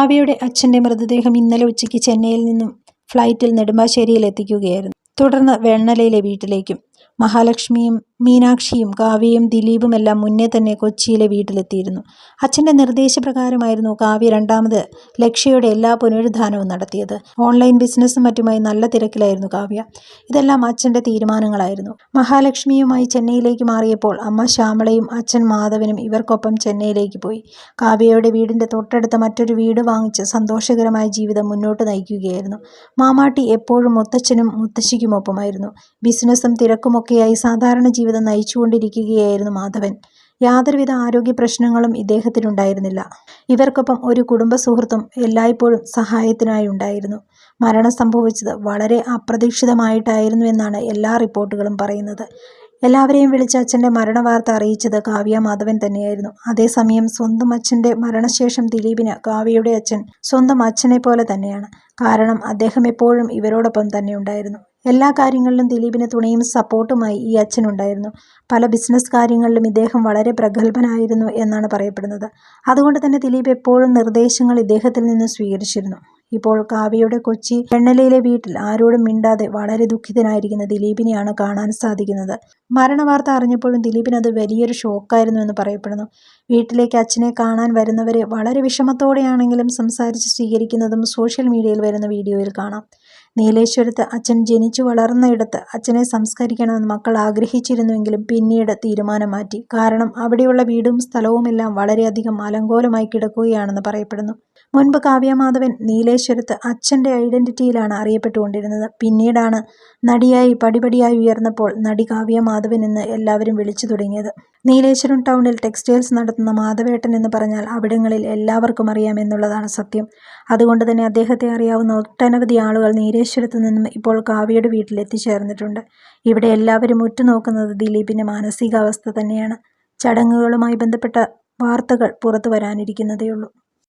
കാവ്യയുടെ അച്ഛന്റെ മൃതദേഹം ഇന്നലെ ഉച്ചയ്ക്ക് ചെന്നൈയിൽ നിന്നും ഫ്ലൈറ്റിൽ നെടുമ്പാശ്ശേരിയിൽ എത്തിക്കുകയായിരുന്നു. തുടർന്ന് വെണ്ണലയിലെ വീട്ടിലേക്കും മഹാലക്ഷ്മിയും മീനാക്ഷിയും കാവ്യയും ദിലീപും എല്ലാം മുന്നേ തന്നെ കൊച്ചിയിലെ വീട്ടിലെത്തിയിരുന്നു. അച്ഛന്റെ നിർദ്ദേശപ്രകാരമായിരുന്നു കാവ്യ രണ്ടാമത് ലക്ഷ്യയുടെ എല്ലാ പുനരുദ്ധാനവും നടത്തിയത്. ഓൺലൈൻ ബിസിനസ്സും മറ്റുമായി നല്ല തിരക്കിലായിരുന്നു കാവ്യ. ഇതെല്ലാം അച്ഛന്റെ തീരുമാനങ്ങളായിരുന്നു. മഹാലക്ഷ്മിയുമായി ചെന്നൈയിലേക്ക് മാറിയപ്പോൾ അമ്മ ശ്യാമളയും അച്ഛൻ മാധവനും ഇവർക്കൊപ്പം ചെന്നൈയിലേക്ക് പോയി. കാവ്യയുടെ വീടിന്റെ തൊട്ടടുത്ത മറ്റൊരു വീട് വാങ്ങിച്ച് സന്തോഷകരമായ ജീവിതം മുന്നോട്ട് നയിക്കുകയായിരുന്നു. മാമാട്ടി എപ്പോഴും മുത്തച്ഛനും മുത്തശ്ശിക്കുമൊപ്പമായിരുന്നു. ബിസിനസ്സും തിരക്കുമൊക്കെയായി സാധാരണ ജീവിതം നയിച്ചുകൊണ്ടിരിക്കുകയായിരുന്നു മാധവൻ. യാതൊരുവിധ ആരോഗ്യ പ്രശ്നങ്ങളും ഇദ്ദേഹത്തിനുണ്ടായിരുന്നില്ല. ഇവർക്കൊപ്പം ഒരു കുടുംബ സുഹൃത്തും എല്ലായ്പ്പോഴും സഹായത്തിനായി ഉണ്ടായിരുന്നു. മരണം സംഭവിച്ചത് വളരെ അപ്രതീക്ഷിതമായിട്ടായിരുന്നു എന്നാണ് എല്ലാ റിപ്പോർട്ടുകളും പറയുന്നത്. എല്ലാവരെയും വിളിച്ച് അച്ഛന്റെ മരണവാർത്ത അറിയിച്ചത് കാവ്യ മാധവൻ തന്നെയായിരുന്നു. അതേസമയം സ്വന്തം അച്ഛന്റെ മരണശേഷം ദിലീപിന് കാവ്യയുടെ അച്ഛൻ സ്വന്തം അച്ഛനെ പോലെ തന്നെയാണ്. കാരണം അദ്ദേഹം എപ്പോഴും ഇവരോടൊപ്പം തന്നെ ഉണ്ടായിരുന്നു. എല്ലാ കാര്യങ്ങളിലും ദിലീപിന് തുണയും സപ്പോർട്ടുമായി ഈ അച്ഛനുണ്ടായിരുന്നു പല ബിസിനസ് കാര്യങ്ങളിലും ഇദ്ദേഹം വളരെ പ്രഗത്ഭനായിരുന്നു എന്നാണ് പറയപ്പെടുന്നത്. അതുകൊണ്ട് തന്നെ ദിലീപ് എപ്പോഴും നിർദ്ദേശങ്ങൾ ഇദ്ദേഹത്തിൽ നിന്ന് സ്വീകരിച്ചിരുന്നു. ഇപ്പോൾ കാവ്യയുടെ കൊച്ചി വെണ്ണലയിലെ വീട്ടിൽ ആരോടും മിണ്ടാതെ വളരെ ദുഃഖിതനായിരിക്കുന്ന ദിലീപിനെയാണ് കാണാൻ സാധിക്കുന്നത്. മരണവാർത്ത അറിഞ്ഞപ്പോഴും ദിലീപിന് അത് വലിയൊരു ഷോക്കായിരുന്നു എന്ന് പറയപ്പെടുന്നു. വീട്ടിലേക്ക് അച്ഛനെ കാണാൻ വരുന്നവരെ വളരെ വിഷമത്തോടെയാണെങ്കിലും സംസാരിച്ച് സ്വീകരിക്കുന്നതും സോഷ്യൽ മീഡിയയിൽ വരുന്ന വീഡിയോയിൽ കാണാം. നീലേശ്വരത്ത് അച്ഛൻ ജനിച്ചു വളർന്നയിടത്ത് അച്ഛനെ സംസ്കരിക്കണമെന്ന് മക്കൾ ആഗ്രഹിച്ചിരുന്നുവെങ്കിലും പിന്നീട് തീരുമാനം മാറ്റി കാരണം അവിടെയുള്ള വീടും സ്ഥലവുമെല്ലാം വളരെയധികം അലങ്കോലമായി കിടക്കുകയാണെന്ന് പറയപ്പെടുന്നു. മുൻപ് കാവ്യമാധവൻ നീലേശ്വരത്ത് അച്ഛന്റെ ഐഡന്റിറ്റിയിലാണ് അറിയപ്പെട്ടുകൊണ്ടിരുന്നത്. പിന്നീടാണ് നടിയായി പടിപടിയായി ഉയർന്നപ്പോൾ നടി കാവ്യമാധവൻ എന്ന് എല്ലാവരും വിളിച്ചു തുടങ്ങിയത്. നീലേശ്വരം ടൗണിൽ ടെക്സ്റ്റൈൽസ് നടത്തുന്ന മാധവേട്ടൻ എന്ന് പറഞ്ഞാൽ അവിടങ്ങളിൽ എല്ലാവർക്കും അറിയാമെന്നുള്ളതാണ് സത്യം. അതുകൊണ്ട് തന്നെ അദ്ദേഹത്തെ അറിയാവുന്ന ഒട്ടനവധി ആളുകൾ നീലേശ്വരത്ത് നിന്നും ഇപ്പോൾ കാവ്യയുടെ വീട്ടിലെത്തിച്ചേർന്നിട്ടുണ്ട് ഇവിടെ എല്ലാവരും ഉറ്റുനോക്കുന്നത് ദിലീപിന്റെ മാനസികാവസ്ഥ തന്നെയാണ്. ചടങ്ങുകളുമായി ബന്ധപ്പെട്ട വാർത്തകൾ പുറത്തു വരാനിരിക്കുന്നതേയുള്ളൂ.